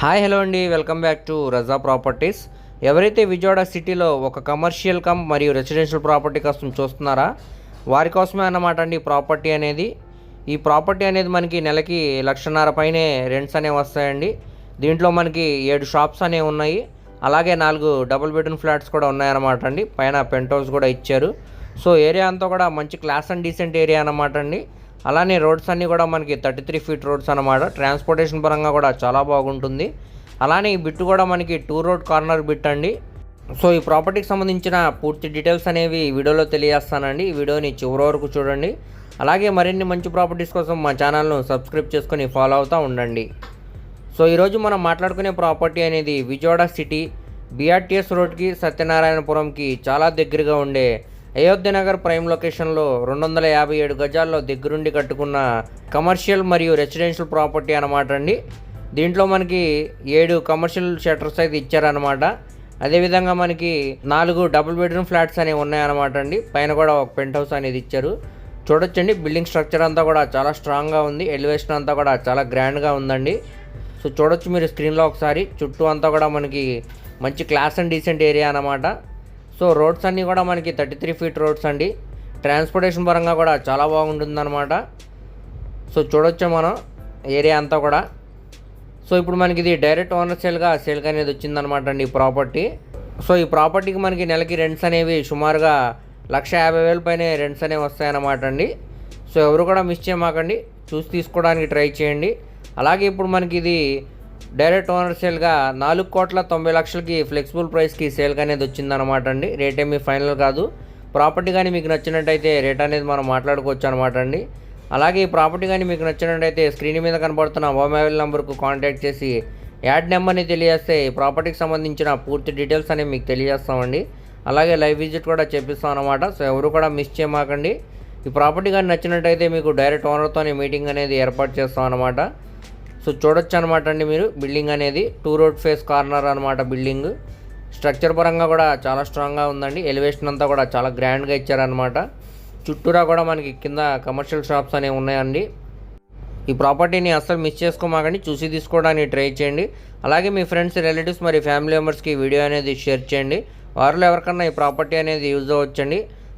Hi hello అండి. Welcome back to Raza properties. ఎవరైతే విజయవాడ సిటీలో ఒక కమర్షియల్ కమ్ మరియు రెసిడెన్షియల్ ప్రాపర్టీ కోసం చూస్తున్నారా వారి కోసమే అన్నమాట అండి ప్రాపర్టీ అనేది. ఈ ప్రాపర్టీ అనేది మనకి నెలకి లక్షన్నర పైనే రెంట్స్ అనేవి వస్తాయండి. దీంట్లో మనకి ఏడు షాప్స్ అనేవి ఉన్నాయి. అలాగే నాలుగు డబుల్ బెడ్రూమ్ ఫ్లాట్స్ కూడా ఉన్నాయన్నమాట అండి. పైన పెంట్ హౌస్ కూడా ఇచ్చారు. సో ఏరియా అంతా కూడా మంచి క్లాస్ అండ్ డీసెంట్ ఏరియా అన్నమాట అండి. అలానే రోడ్స్ అన్నీ కూడా మనకి థర్టీ త్రీ ఫీట్ రోడ్స్ అనమాట ట్రాన్స్పోర్టేషన్ పరంగా కూడా చాలా బాగుంటుంది. అలానే ఈ బిట్ కూడా మనకి టూ రోడ్ కార్నర్ బిట్ అండి. సో ఈ ప్రాపర్టీకి సంబంధించిన పూర్తి డీటెయిల్స్ అనేవి ఈ వీడియోలో తెలియజేస్తానండి. ఈ వీడియోని చివరి వరకు చూడండి. అలాగే మరిన్ని మంచి ప్రాపర్టీస్ కోసం మా ఛానల్ను సబ్స్క్రైబ్ చేసుకొని ఫాలో అవుతూ ఉండండి. సో ఈరోజు మనం మాట్లాడుకునే ప్రాపర్టీ అనేది విజయవాడ సిటీ బీఆర్టీఎస్ రోడ్కి సత్యనారాయణపురంకి చాలా దగ్గరగా ఉండే అయోధ్య నగర్ ప్రైమ్ లొకేషన్లో రెండు వందల యాభై ఏడు గజాల్లో దగ్గరుండి కట్టుకున్న కమర్షియల్ మరియు రెసిడెన్షియల్ ప్రాపర్టీ అనమాట అండి. దీంట్లో మనకి ఏడు కమర్షియల్ షట్టర్స్ అయితే ఇచ్చారనమాట అదేవిధంగా మనకి నాలుగు డబుల్ బెడ్రూమ్ ఫ్లాట్స్ అనేవి ఉన్నాయన్నమాట అండి. పైన కూడా ఒక పెంట్ హౌస్ అనేది ఇచ్చారు. చూడొచ్చండి బిల్డింగ్ స్ట్రక్చర్ అంతా కూడా చాలా స్ట్రాంగ్గా ఉంది. ఎలివేషన్ అంతా కూడా చాలా గ్రాండ్గా ఉందండి. సో చూడొచ్చు మీరు స్క్రీన్లో ఒకసారి. చుట్టూ అంతా కూడా మనకి మంచి క్లాస్ అండ్ డీసెంట్ ఏరియా అన్నమాట. సో రోడ్స్ అన్నీ కూడా మనకి థర్టీ త్రీ ఫీట్ రోడ్స్ అండి. ట్రాన్స్పోర్టేషన్ పరంగా కూడా చాలా బాగుంటుందన్నమాట. సో చూడొచ్చు మనం ఏరియా అంతా కూడా. సో ఇప్పుడు మనకి ఇది డైరెక్ట్ ఓనర్ సేల్గా సేల్గా అనేది వచ్చిందనమాట అండి ఈ ప్రాపర్టీ. సో ఈ ప్రాపర్టీకి మనకి నెలకి రెంట్స్ అనేవి సుమారుగా లక్ష యాభై వేల పైన రెంట్స్ అనేవి వస్తాయన్నమాట అండి. సో ఎవరు కూడా మిస్ చేయమాకండి. చూసి తీసుకోవడానికి ట్రై చేయండి. అలాగే ఇప్పుడు మనకి ఇది డైరెక్ట్ ఓనర్ సేల్గా నాలుగు కోట్ల తొంభై లక్షలకి ఫ్లెక్సిబుల్ ప్రైస్కి సేల్గా అనేది వచ్చిందనమాట అండి. రేట్ ఏమీ ఫైనల్ కాదు. ప్రాపర్టీ కానీ మీకు నచ్చినట్టయితే రేట్ అనేది మనం మాట్లాడుకోవచ్చు అనమాట అండి. అలాగే ఈ ప్రాపర్టీ కానీ మీకు నచ్చినట్టయితే స్క్రీన్ మీద కనబడుతున్న మొబైల్ నెంబర్కు కాంటాక్ట్ చేసి యాడ్ నెంబర్ని తెలియజేస్తే ఈ ప్రాపర్టీకి సంబంధించిన పూర్తి డీటెయిల్స్ అనేవి మీకు తెలియజేస్తామండి. అలాగే లైవ్ విజిట్ కూడా చేపిస్తాం అనమాట సో ఎవరు కూడా మిస్ చేయమాకండి. ఈ ప్రాపర్టీ కానీ నచ్చినట్టయితే మీకు డైరెక్ట్ ఓనర్తోనే మీటింగ్ అనేది ఏర్పాటు చేస్తాం అనమాట సో చూడొచ్చు అనమాట అండి మీరు. బిల్డింగ్ అనేది టూ రోడ్ ఫేస్ కార్నర్ అనమాట బిల్డింగ్. స్ట్రక్చర్ పరంగా కూడా చాలా స్ట్రాంగ్గా ఉందండి. ఎలివేషన్ అంతా కూడా చాలా గ్రాండ్గా ఇచ్చారనమాట. చుట్టూరా కూడా మనకి కింద కమర్షియల్ షాప్స్ అనేవి ఉన్నాయండి. ఈ ప్రాపర్టీని అస్సలు మిస్ చేసుకోమాకండి. చూసి తీసుకోవడానికి ట్రై చేయండి. అలాగే మీ ఫ్రెండ్స్ రిలేటివ్స్ మరి ఫ్యామిలీ మెంబర్స్కి వీడియో అనేది షేర్ చేయండి. వారిలో ఎవరికన్నా ఈ ప్రాపర్టీ అనేది యూజ్ అవ్వచ్చండి.